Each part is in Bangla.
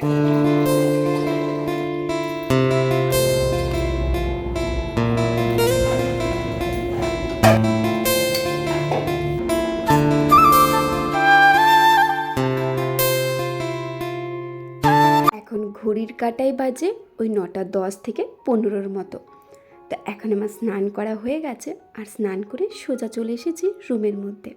এখন ঘড়ির কাটাই বাজে ওই নটা দশ থেকে পনেরোর মতো। তো এখন আমার স্নান করা হয়ে গেছে আর স্নান করে সোজা চলে এসেছি রুমের মধ্যে।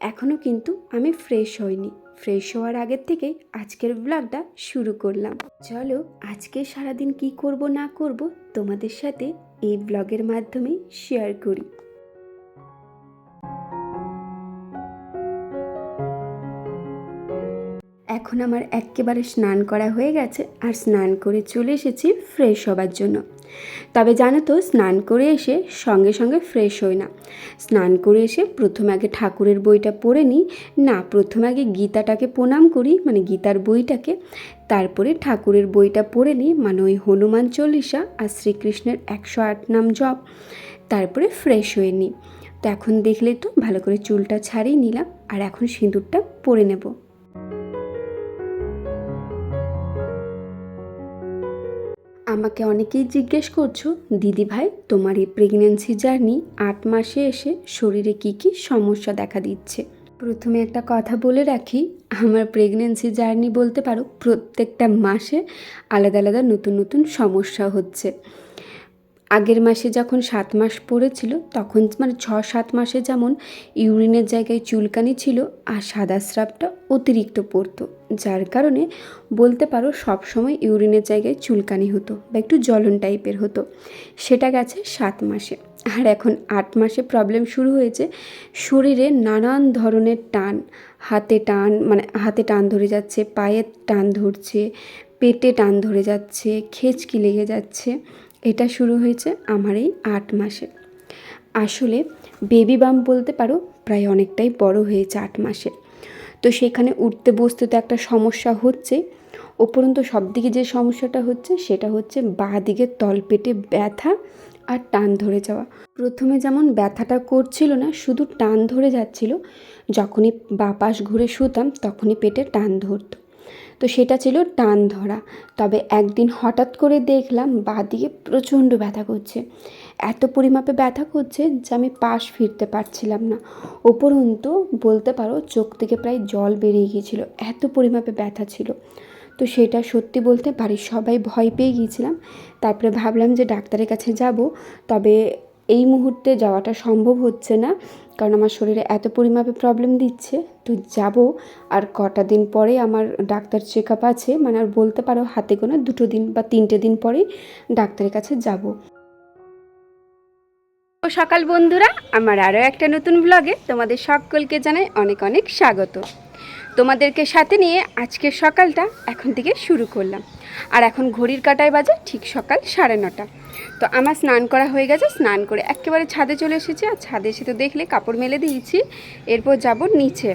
এখনও কিন্তু আমি ফ্রেশ হইনি। ফ্রেশ হওয়ার আগের থেকেই আজকের ব্লগটা শুরু করলাম। চলো আজকে সারাদিন কি করব না করব তোমাদের সাথে এই ব্লগের মাধ্যমে শেয়ার করি। এখন আমার একেবারে স্নান করা হয়ে গেছে আর স্নান করে চলে এসেছি ফ্রেশ হবার জন্য। তবে জানো তো, স্নান করে এসে সঙ্গে সঙ্গে ফ্রেশ হই না। স্নান করে এসে প্রথমে আগে ঠাকুরের বইটা পড়ে নিই। না, প্রথমে আগে গীতাটাকে প্রণাম করি মানে গীতার বইটাকে। তারপরে ঠাকুরের বইটা পড়ে নিই মানে ওই হনুমান চল্লিশা আর শ্রীকৃষ্ণের একশো আট নাম জপ। তারপরে ফ্রেশ হয়ে নিই। তো এখন দেখলে তো ভালো করে চুলটা ছাড়িয়ে নিলাম, আর এখন সিঁদুরটা পরে নেব। আমাকে অনেকেই জিজ্ঞেস করছ, দিদি ভাই, তোমার এই প্রেগনেন্সি জার্নি আট মাসে এসে শরীরে কি কি সমস্যা দেখা দিচ্ছে? প্রথমে একটা কথা বলে রাখি, আমার প্রেগনেন্সি জার্নি বলতে পারো, প্রত্যেকটা মাসে আলাদা আলাদা নতুন নতুন সমস্যা হচ্ছে। আগের মাসে যখন সাত মাস পড়েছিল, তখন মানে ছ সাত মাসে যেমন ইউরিনের জায়গায় চুলকানি ছিল আর সাদা স্রাবটা অতিরিক্ত পড়তো। যার কারণে বলতে পারো সবসময় ইউরিনের জায়গায় চুলকানি হতো বা একটু জ্বলন টাইপের হতো। সেটা গেছে সাত মাসে। আর এখন আট মাসে প্রবলেম শুরু হয়েছে শরীরে নানান ধরনের টান। হাতে টান মানে হাতে টান ধরে যাচ্ছে পায়ে টান ধরছে, পেটে টান ধরে যাচ্ছে, খেচকি লেগে যাচ্ছে। এটা শুরু হয়েছে আমার এই আট মাসে। আসলে বেবি বাম বলতে পারো, প্রায় অনেকটাই বড় হয়েছে আট মাসে। তো সেখানে উঠতে বসতে তো একটা সমস্যা হচ্ছে। উপরন্ত সব দিকে যে সমস্যাটা হচ্ছে, সেটা হচ্ছে বাঁ দিকের তলপেটে ব্যথা আর টান ধরে যাওয়া। প্রথমে যেমন ব্যথাটা করছিল না, শুধু টান ধরে যাচ্ছিল, যখনই বা পাশ ঘুরে শুতাম, তখনই পেটে টান ধরতো। তো সেটা ছিল টান ধরা। তবে একদিন হঠাৎ করে দেখলাম বাঁ দিকে প্রচণ্ড ব্যথা করছে। এত পরিমাপে ব্যথা করছে যে আমি পাশ ফিরতে পারছিলাম না। উপরন্তু বলতে পারো চোখ থেকে প্রায় জল বেরিয়ে গিয়েছিল, এত পরিমাপে ব্যথা ছিল। তো সেটা সত্যি বলতে বাড়ির সবাই ভয় পেয়ে গিয়েছিলাম। তারপরে ভাবলাম যে ডাক্তারের কাছে যাব, তবে এই মুহূর্তে যাওয়াটা সম্ভব হচ্ছে না। কারণ আমার শরীরে এত পরিমাপে প্রবলেম দিচ্ছে। তো যাব, আর কটা দিন পরে আমার ডাক্তার চেক আপ আছে। মানে আর বলতে পারো হাতে গোনা দুটো দিন বা তিনটে দিন পরেই ডাক্তারের কাছে যাব। ও সকাল বন্ধুরা, আমার আরও একটা নতুন ব্লগে তোমাদের সকলকে জানাই অনেক অনেক স্বাগত। তোমাদেরকে সাথে নিয়ে আজকের সকালটা এখন থেকে শুরু করলাম। আর এখন ঘড়ির কাটায় বাজে ঠিক সকাল সাড়ে নটা। তো আমার স্নান করা হয়ে গেছে, স্নান করে একেবারে ছাদে চলে এসেছি আর ছাদে এসে তো দেখলে কাপড় মেলে দিয়েছি, এরপর যাব নিচে।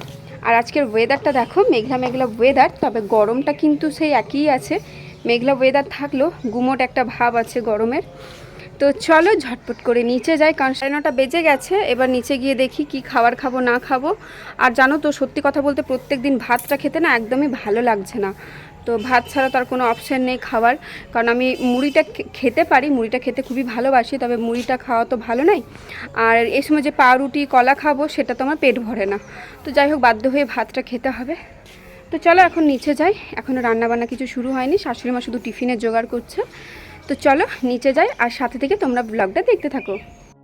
আর আজকের ওয়েদারটা দেখো, মেঘলা মেঘলা ওয়েদার তবে গরমটা কিন্তু সেই একই আছে। মেঘলা ওয়েদার থাকলেও গুমোট একটা ভাব আছে গরমের। তো চলো ঝটপট করে নিচে যাই, কারণ সাড়ে নটা বেজে গেছে। এবার নিচে গিয়ে দেখি কি খাবার খাব, না খাব। আর জানো তো, সত্যি কথা বলতে প্রত্যেক দিন ভাতটা খেতে না একদমই ভালো লাগছে না। তো ভাত ছাড়া তার কোনো অপশান নেই খাবার। কারণ আমি মুড়িটা খেতে পারি, মুড়িটা খেতে খুবই ভালোবাসি, তবে মুড়িটা খাওয়া তো ভালো নয় আর এই সময় যে পাউরুটি, কলা খাব, সেটা তো আমার পেট ভরে না। তো যাই হোক, বাধ্য হয়ে ভাতটা খেতে হবে। তো চলো এখন নিচে যাই। এখনও রান্নাবান্না কিছু শুরু হয়নি। শাশুড়ি মা শুধু টিফিনের জোগাড় করছে। তো চলো নিচে যাই আর সাথে থেকে তোমরা ব্লগটা দেখতে থাকো।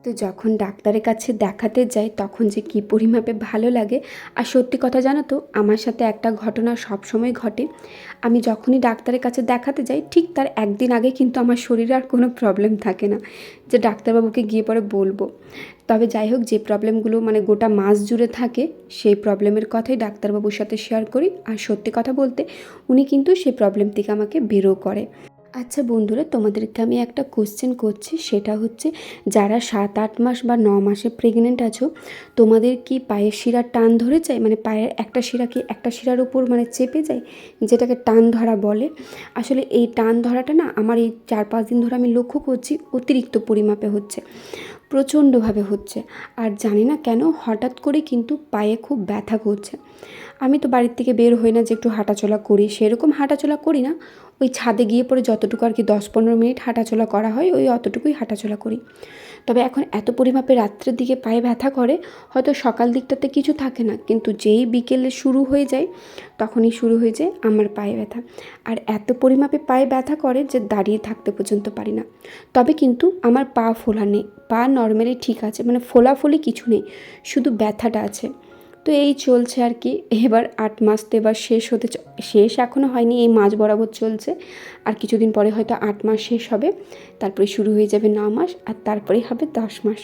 তো যখন ডাক্তারের কাছে দেখাতে যাই, তখন যে কী পরিমাপে ভালো লাগে। আর সত্যি কথা জানো তো, আমার সাথে একটা ঘটনা সবসময় ঘটে। আমি যখনই ডাক্তারের কাছে দেখাতে যাই, ঠিক তার একদিন আগে কিন্তু আমার শরীরে আর কোনো প্রবলেম থাকে না, যে ডাক্তারবাবুকে গিয়ে পরে বলব। তবে যাই হোক, যে প্রবলেমগুলো মানে গোটা মাস জুড়ে থাকে, সেই প্রবলেমের কথাই ডাক্তারবাবুর সাথে শেয়ার করি। আর সত্যি কথা বলতে, উনি কিন্তু সেই প্রবলেম থেকে আমাকে বেরো করে। আচ্ছা বন্ধুরা, তোমাদেরকে আমি একটা কোশ্চেন করছি, সেটা হচ্ছে যারা সাত, আট মাস বা ন মাসে প্রেগনেন্ট আছো, তোমাদের কি পায়ের শিরার টান ধরে যায়? মানে পায়ের একটা শিরা কি একটা শিরার উপর মানে চেপে যায়? যেটাকে টান ধরা বলে। আসলে এই টান ধরাটা না আমার এই চার, পাঁচ দিন ধরে আমি লক্ষ্য করছি অতিরিক্ত পরিমাপে হচ্ছে, প্রচণ্ডভাবে হচ্ছে। আর জানি না কেন, হঠাৎ করে কিন্তু পায়ে খুব ব্যথা করছে। আমি তো বাড়ির থেকে বের হই না যে একটু হাঁটাচলা করি, সেরকম হাঁটাচলা করি না। ওই ছাদে গিয়ে পরে যতটুকু আর কি দশ পনেরো মিনিট হাঁটাচলা করা হয়, ওই অতটুকুই হাঁটাচলা করি। তবে এখন এত পরিমাপে রাত্রের দিকে পায়ে ব্যথা করে, হয়তো সকাল দিকটাতে কিছু থাকে না, কিন্তু যেই বিকেলে শুরু হয়ে যায়, তখনই শুরু হয়ে যায় আমার পায়ে ব্যথা। আর এত পরিমাপে পায়ে ব্যথা করে যে দাঁড়িয়ে থাকতে পর্যন্ত পারি না। তবে কিন্তু আমার পা ফোলা নেই, পা নর্মালি ঠিক আছে মানে ফোলাফলি কিছু নেই, শুধু ব্যথাটা আছে। তো এই চলছে আর কি। এবার আট মাস তো এবার শেষ হতে শেষ এখনও হয়নি, এই মাস বরাবর চলছে। আর কিছুদিন পরে হয়তো আট মাস শেষ হবে। তারপরে শুরু হয়ে যাবে ন মাস, আর তারপরে হবে দশ মাস।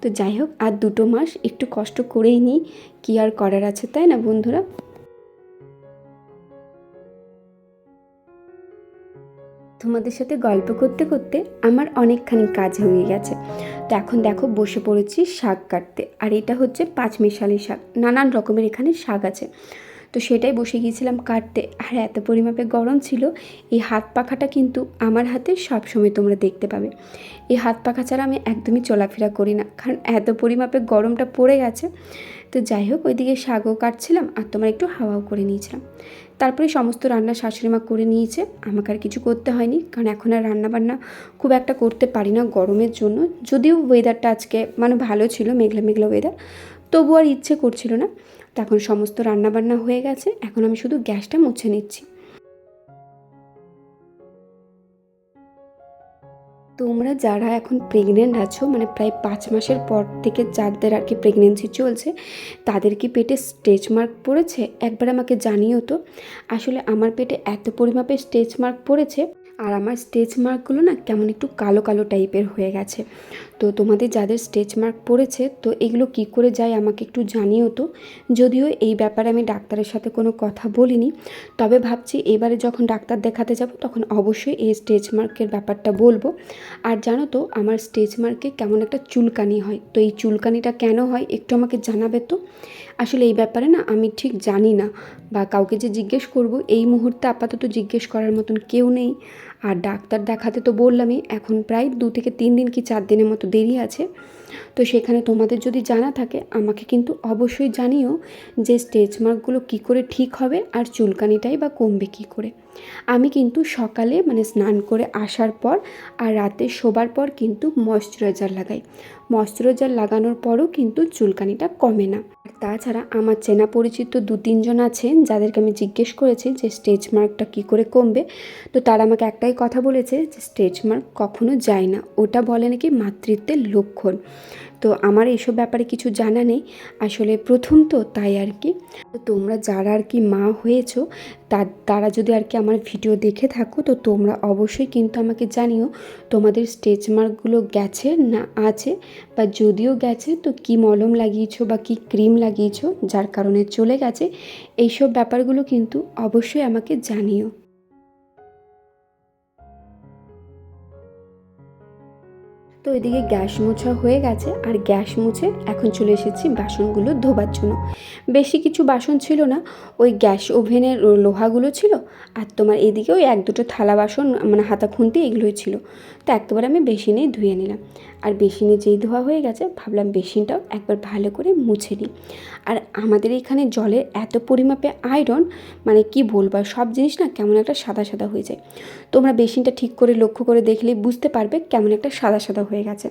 তো যাই হোক, আর দুটো মাস একটু কষ্ট করেই নিই, কী আর করার আছে তাই না বন্ধুরা? তোমাদের সাথে গল্প করতে করতে আমার অনেকখানি কাজ হয়ে গেছে। তো এখন দেখো বসে পড়েছি শাক কাটতে। আর এটা হচ্ছে পাঁচমিশালি শাক। নানান রকমের এখানে শাক আছে। তো সেটাই বসে গিয়েছিলাম কাটতে। আর এত পরিমাপে গরম ছিল, এই হাত পাখাটা কিন্তু আমার হাতে সব সময় তোমরা দেখতে পাবে। এই হাত পাখা ছাড়া আমি একদমই চলাফেরা করি না, কারণ এত পরিমাপে গরমটা পড়ে গেছে। তো যাই হোক, ওইদিকে শাকও কাটছিলাম আর তোমার একটু হাওয়াও করে নিয়েছিলাম। তারপরে সমস্ত রান্না শাশুড়ি মা করে নিয়েছে, আমাকে আর কিছু করতে হয়নি, কারণ এখন আর রান্না বান্না খুব একটা করতে পারি না গরমের জন্য। যদিও ওয়েদারটা আজকে মানে ভালো ছিল, মেঘলা মেঘলা ওয়েদার তবু আর ইচ্ছে করছিল না। তো এখন সমস্ত রান্না বান্না হয়ে গেছে, এখন আমি শুধু গ্যাসটা মুছে নিচ্ছি। তোমরা যারা এখন প্রেগনেন্ট আছো মানে প্রায় পাঁচ মাসের পর থেকে যাদের আর কি প্রেগনেন্সি চলছে, তাদের কি পেটে স্টেচ মার্ক পড়েছে? একবার আমাকে জানিও তো। আসলে আমার পেটে এত পরিমাপে স্টেচ মার্ক পড়েছে। আর আমার স্টেচ মার্কগুলো না কেমন একটু কালো কালো টাইপের হয়ে গেছে। তো তোমাদের যাদের স্টেচ মার্ক পড়েছে, তো এগুলো কি করে যায় আমাকে একটু জানিও তো। যদিও এই ব্যাপারে আমি ডাক্তারের সাথে কোনো কথা বলিনি, তবে ভাবছি এবারে যখন ডাক্তার দেখাতে যাব, তখন অবশ্যই এই স্টেজ মার্কের ব্যাপারটা বলব। আর জানো তো, আমার স্টেজ মার্কে কেমন একটা চুলকানি হয়। তো এই চুলকানিটা কেন হয় একটু আমাকে জানাবে তো? আসলে এই ব্যাপারে না আমি ঠিক জানি না বা কাউকে যে জিজ্ঞেস করব, এই মুহূর্তে আপাতত জিজ্ঞেস করার মতন কেউ নেই। আর ডাক্তার দেখাতে তো বললামই, এখন প্রায় দু থেকে তিন দিন কি চার দিনের মতো দেরি আছে। তো সেখানে তোমাদের যদি জানা থাকে, আমাকে কিন্তু অবশ্যই জানিও যে স্টেজ মার্কগুলো কী করে ঠিক হবে আর চুলকানিটাই বা কমবে কী করে। আমি কিন্তু সকালে মানে স্নান করে আসার পর আর রাতে শোবার পর কিন্তু ময়শ্চারাইজার লাগাই। ময়শ্চারাইজার লাগানোর পরও কিন্তু চুলকানিটা কমে না। তাছাড়া আমার চেনা পরিচিত দু তিনজন আছেন, যাদেরকে আমি জিজ্ঞেস করেছি যে স্টেজ মার্কটা কী করে কমবে। তো তারা আমাকে একটাই কথা বলেছে যে স্টেজ মার্ক কখনো যায় না। ওটা বলে নাকি মাতৃত্বের লক্ষণ। তো আমার এইসব ব্যাপারে কিছু জানা নেই। আসলে প্রথম তো তাই আর কি। তোমরা যারা আর কি মা হয়েছো, তার, তারা যদি আর কি আমার ভিডিও দেখে থাকো, তো তোমরা অবশ্যই কিন্তু আমাকে জানিও তোমাদের স্টেজ মার্কগুলো গেছে না আছে। বা যদিও গেছে, তো কি মলম লাগিয়েছো বা কি ক্রিম লাগিয়েছো, যার কারণে চলে গেছে, এইসব ব্যাপারগুলো কিন্তু অবশ্যই আমাকে জানিও। তো এদিকে গ্যাস মোছা হয়ে গেছে। আর গ্যাস মুছে এখন চলে এসেছি বাসনগুলো ধোবার জন্য। বেশি কিছু বাসন ছিল না, ওই গ্যাস ওভেনের লোহাগুলো ছিল আর তোমার এদিকে ওই এক দুটো থালা বাসন মানে হাতা খুন্তি এগুলোই ছিল। তো একবার আমি বেশি নিয়ে ধুয়ে নিলাম। আর বেসিনে যেই ধোয়া হয়ে গেছে, ভাবলাম বেসিনটাও একবার ভালো করে মুছে নিই। আর আমাদের এখানে জলের এত পরিমাপে আয়রন মানে কি বলব সব জিনিস না কেমন একটা সাদা সাদা হয়ে যায়। তোমরা বেসিনটা ঠিক করে লক্ষ্য করে দেখলে বুঝতে পারবে কেমন একটা সাদা সাদা হয়ে গেছে।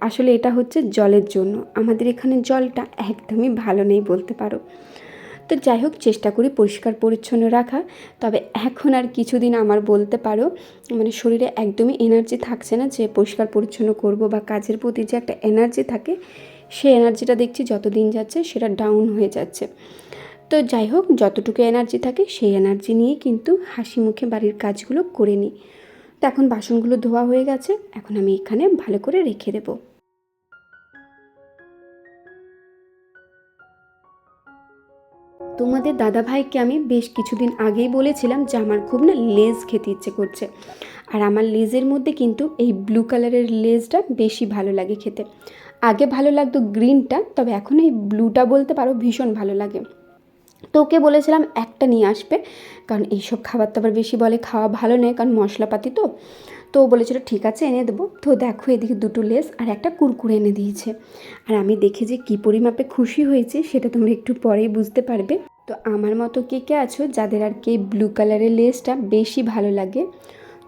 আসলে এটা হচ্ছে জলের জন্য। আমাদের এখানে জলটা একদমই ভালো নেই বলতে পারো। তো যাই হোক, চেষ্টা করি পরিষ্কার পরিচ্ছন্ন রাখা। তবে এখন আর কিছুদিন আমার বলতে পারো মানে শরীরে একদমই এনার্জি থাকছে না যে পরিষ্কার পরিচ্ছন্ন করব বা কাজের প্রতি যে একটা এনার্জি থাকে, সেই এনার্জিটা দেখছি যত দিন যাচ্ছে সেটা ডাউন হয়ে যাচ্ছে। তো যাই হোক, যতটুকু এনার্জি থাকে সেই এনার্জি নিয়ে কিন্তু হাসি মুখে বাড়ির কাজগুলো করে নিই। তো এখন বাসনগুলো ধোয়া হয়ে গেছে, এখন আমি এখানে ভালো করে রেখে দেবো। তোমাদের দাদা ভাইকে আমি বেশ কিছুদিন আগেই বলেছিলাম যে আমার খুব না লেজ খেতে ইচ্ছে করছে। আর আমার লেজের মধ্যে কিন্তু এই ব্লু কালারের লেজটা বেশি ভালো লাগে খেতে। আগে ভালো লাগতো গ্রিনটা, তবে এখন এই ব্লুটা বলতে পারো ভীষণ ভালো লাগে। তো ওকে বলেছিলাম একটা নিয়ে আসবে, কারণ এইসব খাবার দাবার বেশি বলে খাওয়া ভালো নয়, কারণ মশলাপাতি তো। তো ও বলেছিল, ঠিক আছে, এনে দেবো। তো দেখো এদিকে দুটো লেস আর একটা কুরকুরে এনে দিয়েছে। আর আমি দেখে যে কী পরিমাপে খুশি হয়েছে, সেটা তোমরা একটু পরেই বুঝতে পারবে। তো আমার মতো কে কে আছো, যাদের আর কি ব্লু কালারের লেসটা বেশি ভালো লাগে?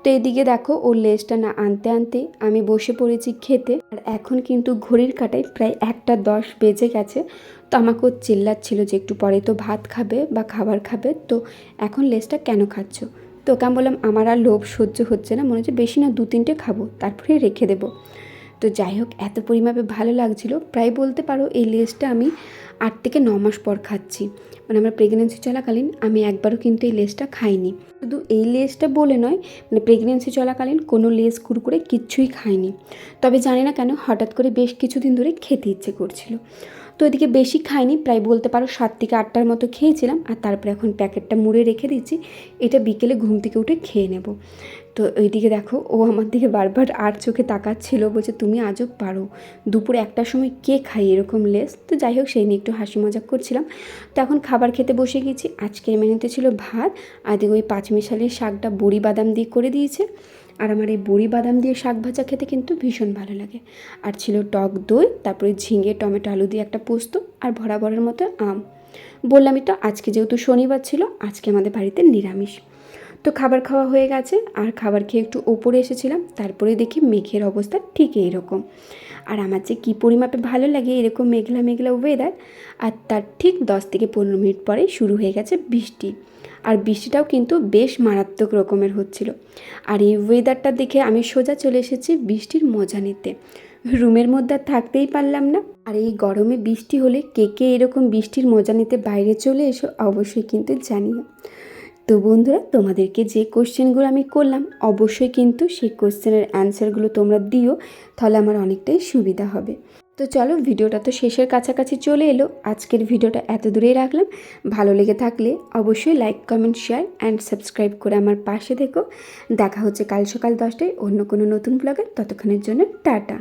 তো এদিকে দেখো ওর লেসটা না আনতে আনতে আমি বসে পড়েছি খেতে। আর এখন কিন্তু ঘড়ির কাটায় প্রায় একটা দশ বেজে গেছে। তো আমাকে ও চিল্লাচ্ছিল যে একটু পরে তো ভাত খাবে বা খাবার খাবে। তো এখন লেসটা কেন খাচ্ছ? তো ওকে আমি বললাম, আমার আর লোভ সহ্য হচ্ছে না, মনে হচ্ছে বেশি না দু তিনটে খাব, তারপরে রেখে দেবো। তো যাই হোক, এত পরিমাপে ভালো লাগছিল। প্রায় বলতে পারো এই লেসটা আমি আট থেকে ন মাস পর খাচ্ছি। মানে আমার প্রেগনেন্সি চলাকালীন আমি একবারও কিন্তু এই লেসটা খাইনি। শুধু এই লেসটা বলে নয় মানে প্রেগনেন্সি চলাকালীন কোনো লেস কুরকুরে কিচ্ছুই খাইনি। তবে জানি না কেন, হঠাৎ করে বেশ কিছুদিন ধরে খেতে ইচ্ছে করছিল। তো এদিকে বেশি খাইনি, প্রায় বলতে পারো সাত থেকে আটটার মতো খেয়েছিলাম, আর তারপরে এখন প্যাকেটটা মুড়ে রেখে দিচ্ছি, এটা বিকেলে ঘুম থেকে উঠে খেয়ে নেব। তো ওইদিকে দেখো, ও আমার দিকে বারবার আর চোখে তাকাচ্ছিল, বলছে, তুমি আজও পারো, দুপুরে একটার সময় কে খাই এরকম লেস তো যাই হোক, সেই নিয়ে একটু হাসি মজাক করছিলাম। তো এখন খাবার খেতে বসে গেছি, আজকের মেনুতে ছিল ভাত, আর ওই পাঁচমিশালের শাকটা বড়ি বাদাম দিয়ে করে দিয়েছে। আর আমার এই বড়ি বাদাম দিয়ে শাক ভাজা খেতে কিন্তু ভীষণ ভালো লাগে। আর ছিল টক দই, তারপরে ঝিঙে, টমেটো, আলু দিয়ে একটা পোস্ত আর ভরা ভরার মতো আম। বললামই তো, আজকে যেহেতু শনিবার ছিল, আজকে আমাদের বাড়িতে নিরামিষ। তো খাবার খাওয়া হয়ে গেছে, আর খাবার খেয়ে একটু ওপরে এসেছিলাম, তারপরে দেখি মেঘের অবস্থা ঠিক এইরকম। আর আমার যে কী পরিমাপে ভালো লাগে এরকম মেঘলা মেঘলা ওয়েদার আর তার ঠিক দশ থেকে পনেরো মিনিট পরে শুরু হয়ে গেছে বৃষ্টি। আর বৃষ্টিটাও কিন্তু বেশ মারাত্মক রকমের হচ্ছিল। আর এই ওয়েদারটা দেখে আমি সোজা চলে এসেছি বৃষ্টির মজা নিতে। রুমের মধ্যে থাকতেই পারলাম না। আর এই গরমে বৃষ্টি হলে কে কে এরকম বৃষ্টির মজা নিতে বাইরে চলে এসো অবশ্যই কিন্তু জানিও। তো বন্ধুরা, তোমাদেরকে যে কোশ্চেনগুলো আমি করলাম, অবশ্যই কিন্তু সেই কোশ্চেনের অ্যান্সারগুলো তোমরা দিও, তাহলে আমার অনেকটাই সুবিধা হবে। তো চলো ভিডিওটা তো শেষের কাছাকাছি চলে এলো। আজকের ভিডিওটা এত দূরেই রাখলাম। ভালো লেগে থাকলে অবশ্যই like comment share and subscribe করে আমার পাশে দেখো দেখা হচ্ছে কাল সকাল দশটায় অন্য কোনো নতুন ব্লগে ততক্ষণের জন্য টাটা।